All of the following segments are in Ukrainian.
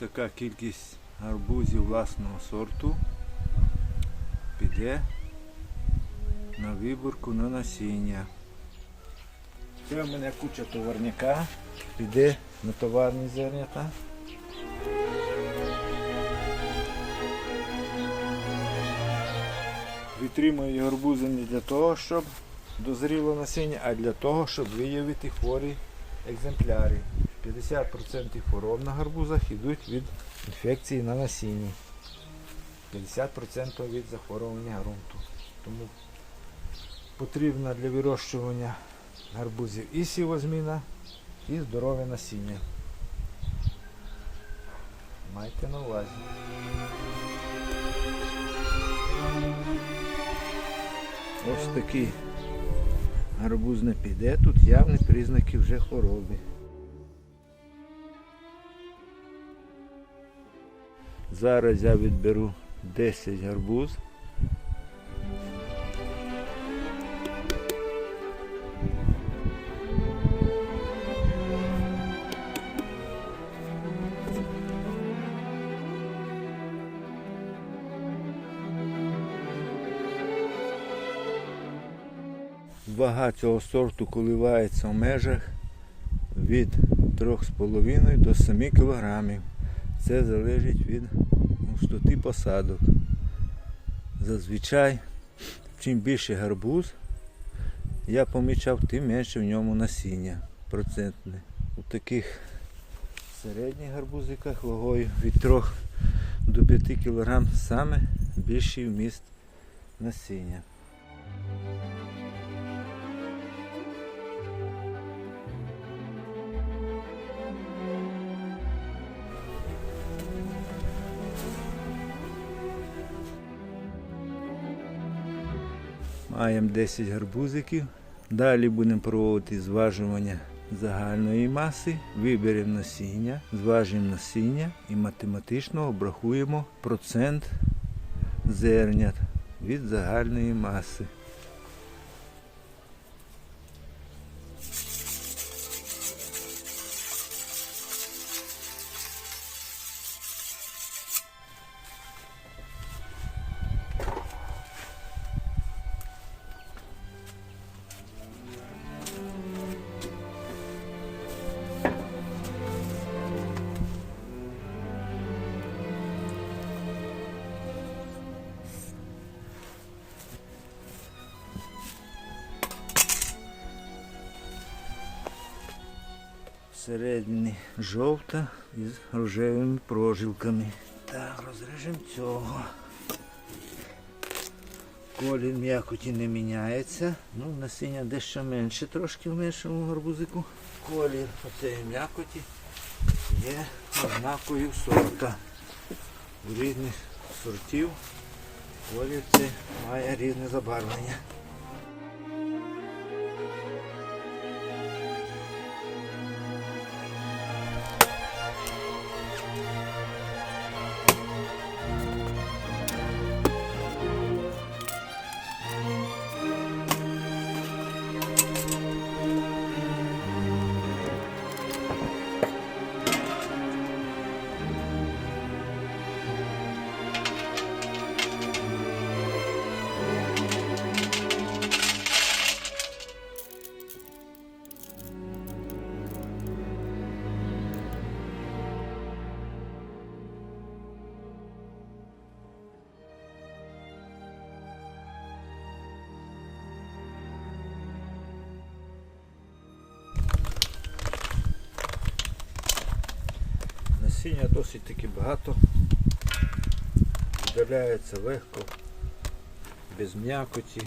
Така кількість гарбузів власного сорту піде на виборку на насіння. Це в мене куча товарняка, піде на товарні зернята. Витримую гарбузи не для того, щоб дозріло насіння, а для того, щоб виявити хворі екземпляри. 50% хвороб на гарбузах йдуть від інфекції на насінні. 50% від захворювання ґрунту. Тому потрібна для вирощування гарбузів і сівозміна, і здорове насіння. Майте на увазі. Ось такий гарбуз не піде, тут явні признаки вже хвороби. Зараз я відберу 10 гарбуз. Вага цього сорту коливається в межах від 3,5 до 7 кг. Це залежить від густоти посадок. Зазвичай, чим більше гарбуз, я помічав, тим менше в ньому насіння процентне. У таких середніх гарбузиках вагою від 3 до 5 кг саме більший вміст насіння. Маємо 10 гарбузиків. Далі будемо проводити зважування загальної маси, виберемо насіння, зважимо насіння і математично обрахуємо процент зернят від загальної маси. Всередині жовта із рожевими прожилками. Так, розрежемо цього. Колір м'якоті не міняється. Ну, насіння дещо менше трошки в меншому гарбузику. Колір оцеї м'якоті є ознакою сорта. У різних сортів колір це має різне забарвлення. Насіння досить таки багато. Видаляється легко, без м'якоті.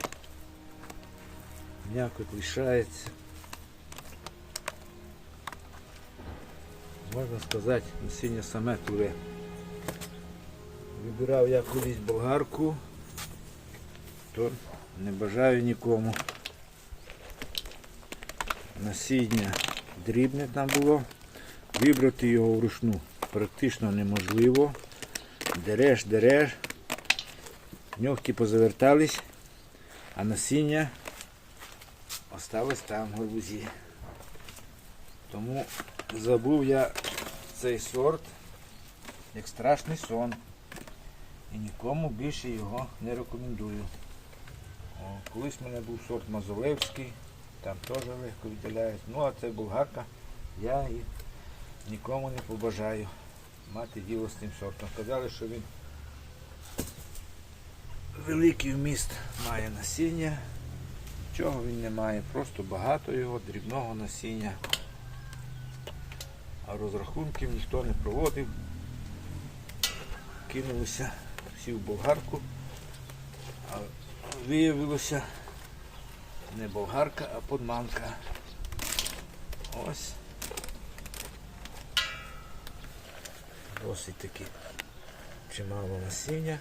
М'якоть лишається. Можна сказати, насіння саме туре. Вибирав я колись болгарку, то не бажаю нікому. Насіння дрібне там було. Вибрати його вручну практично неможливо. Дереш, дереш, ньохи позавертались, а насіння осталось там в гарбузі. Тому забув я цей сорт як страшний сон. І нікому більше його не рекомендую. О, колись в мене був сорт Мазолевський, там теж легко віддаляють. Ну а це болгарка. Я і нікому не побажаю мати діло з цим сортом. Казали, що він великий вміст має насіння. Нічого він не має, просто багато його, дрібного насіння. А розрахунків ніхто не проводив. Кинулися всі в болгарку. А виявилося не болгарка, а подманка. Ось. Досить таки чимало насіння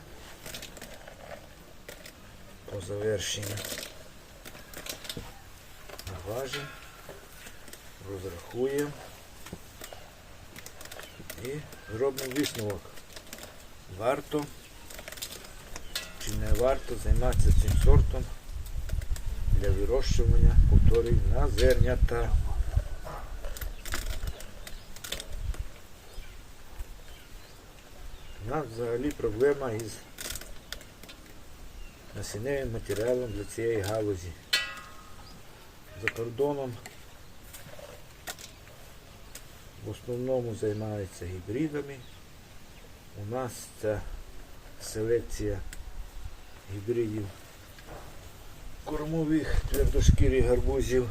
по завершенню. Наважимо, розрахуємо і зробимо висновок. Варто чи не варто займатися цим сортом для вирощування, повторюю, на зернята. Нас взагалі проблема із насінневим матеріалом для цієї галузі. За кордоном в основному займаються гібридами. У нас ця селекція гібридів кормових твердошкірих гарбузів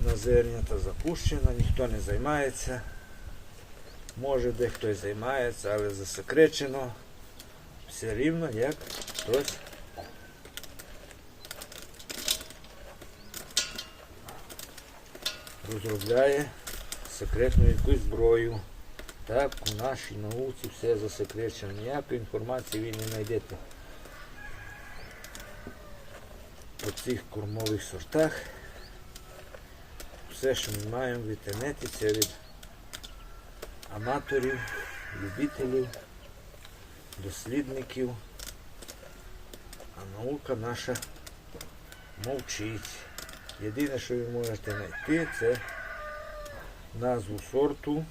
на зернята запущена, ніхто не займається. Може дехто й займається, але засекречено все рівно, як хтось розробляє секретну якусь зброю. Так, у нашій науці все засекречено. Ніякої інформації ви не знайдете по цих кормових сортах. Все, що ми маємо в інтернеті, це від аматорів, любителів, дослідників. А наука наша мовчить. Єдине, що ви можете знайти, це назву сорту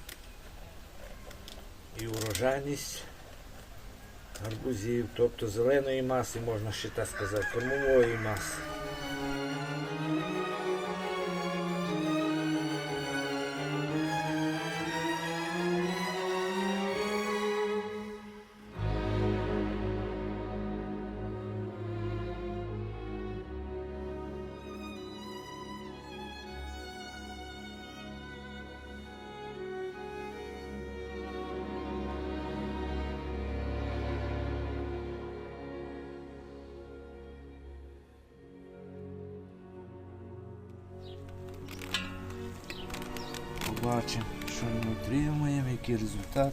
і урожайність гарбузів, тобто зеленої маси, можна ще так сказати, кормової маси. Побачимо, що ми отримуємо, який результат.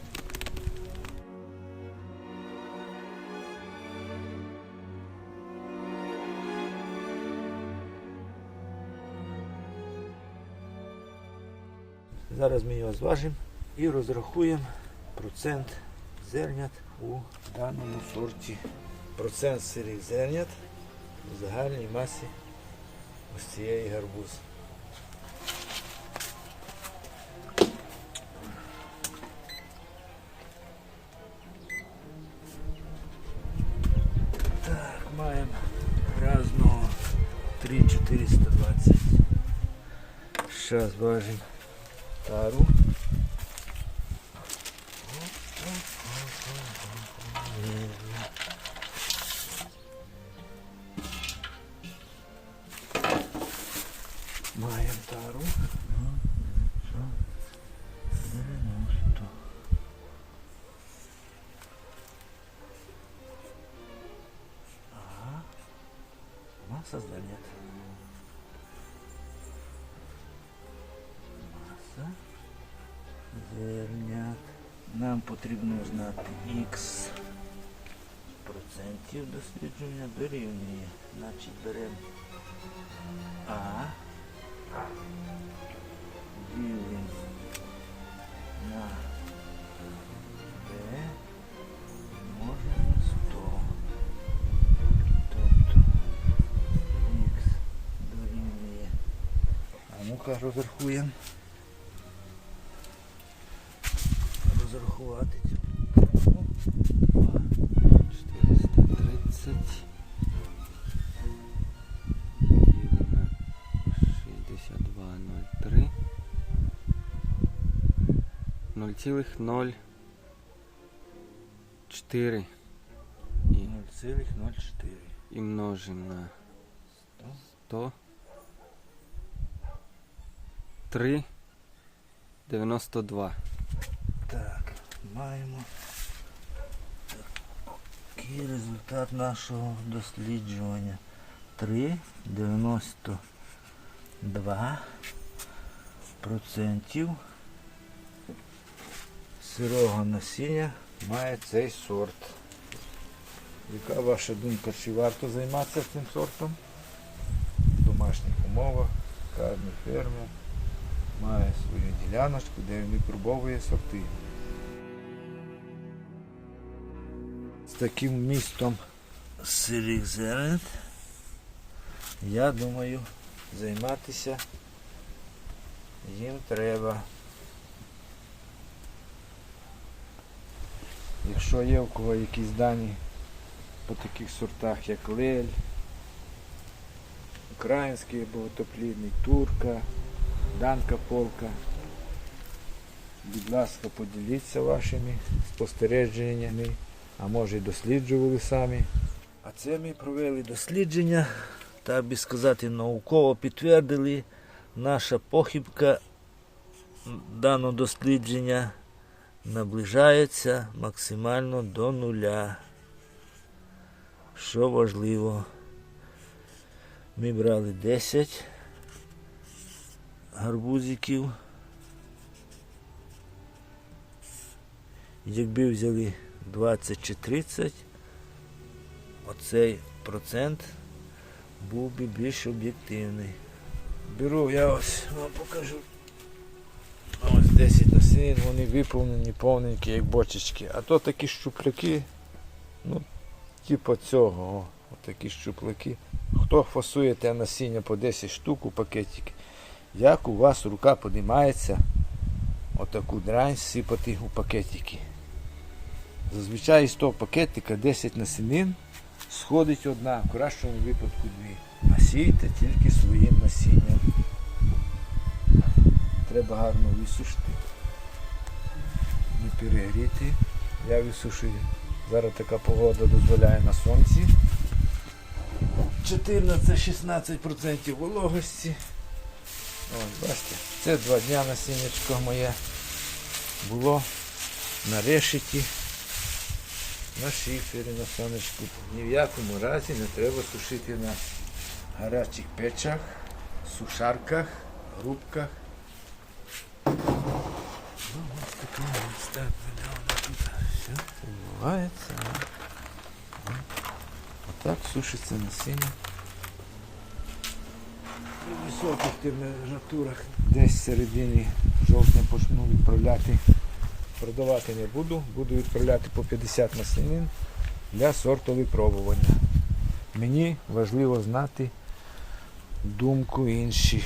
Зараз ми його зважимо і розрахуємо процент зернят у даному сорті. Процент сирих зернят в загальній масі ось цієї гарбузи. Зараз важимо тару. Зернят. Нам потрібно знати X процентів дослідження дорівнює. Значить беремо А. Ділимо на Б. Множимо на 100. Тобто Х дорівнює. А ну-ка розрахуємо. Порахувати. 430. Ділимо 62,03. 0,04 і, 0,04. і множимо на 100. 3, 92. Маємо такий результат нашого досліджування. 3,92 процентів сирого насіння має цей сорт. Яка ваша думка, чи варто займатися цим сортом? В домашніх умовах, кожен фермер має свою діляночку, де він випробовує сорти. Таким містом сирих зерен, я думаю, займатися їм треба. Якщо є у кого якісь дані по таких сортах, як Лель, український багатоплідний, турка, данка полка. Будь ласка, поділіться вашими спостереженнями, а може й досліджували самі. А це ми провели дослідження, так би сказати, науково підтвердили наша похибка даного дослідження наближається максимально до нуля. Що важливо, ми брали 10 гарбузиків. Якби взяли 20 чи 30, оцей процент був би більш об'єктивний. Беру, я ось вам покажу. Ось 10 насінин, вони виповнені повненькі, як бочечки. А то такі щупляки, ну, типу цього, о, такі щупляки. Хто фасує те насіння по 10 штук у пакетики, як у вас рука подимається отаку дрань сипати у пакетики. Зазвичай з того пакетика 10 насінин сходить одна, в кращому випадку дві. А сійте тільки своїм насінням. Треба гарно висушити. Не перегріти. Я висушую. Зараз така погода дозволяє на сонці. 14-16% вологості. Ось, бачите, це два дня насіннячко моє було на решеті, на шифері, на сонечку. Ні в якому разі не треба сушити на гарячих печах, сушарках, грубках. Ну, ось така ось так вона тут все відбувається. Отак сушиться насіння. При високих температурах десь в середині жовтня почну відправляти. Продавати не буду, буду відправляти по 50 насінин для сорту випробування. Мені важливо знати думку інших,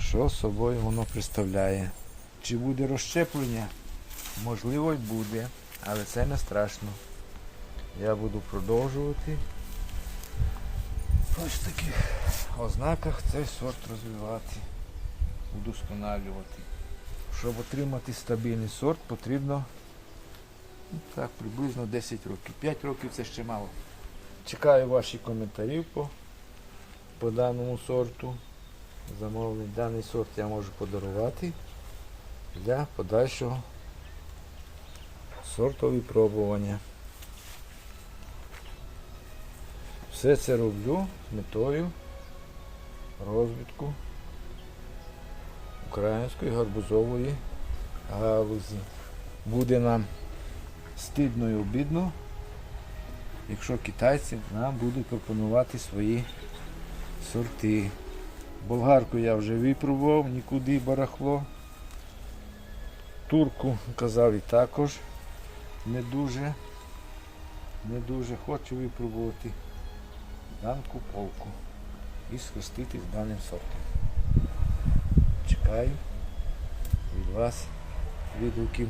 що собою воно представляє. Чи буде розщеплення? Можливо буде, але це не страшно. Я буду продовжувати ось в таких ознаках цей сорт розвивати, удосконалювати. Щоб отримати стабільний сорт, потрібно ну, так, приблизно 10 років. 5 років це ще мало. Чекаю ваші коментарі по, по даному сорту. Замовлень. Даний сорт я можу подарувати для подальшого сорту випробування. Все це роблю з метою розвитку української гарбузової галузі. Буде нам стидно і обідно, якщо китайці нам будуть пропонувати свої сорти. Болгарку я вже випробував, нікуди барахло. Турку казали також не дуже, не дуже хочу випробувати данку полку і схрестити з даним сортом. Чекаю від вас відгуків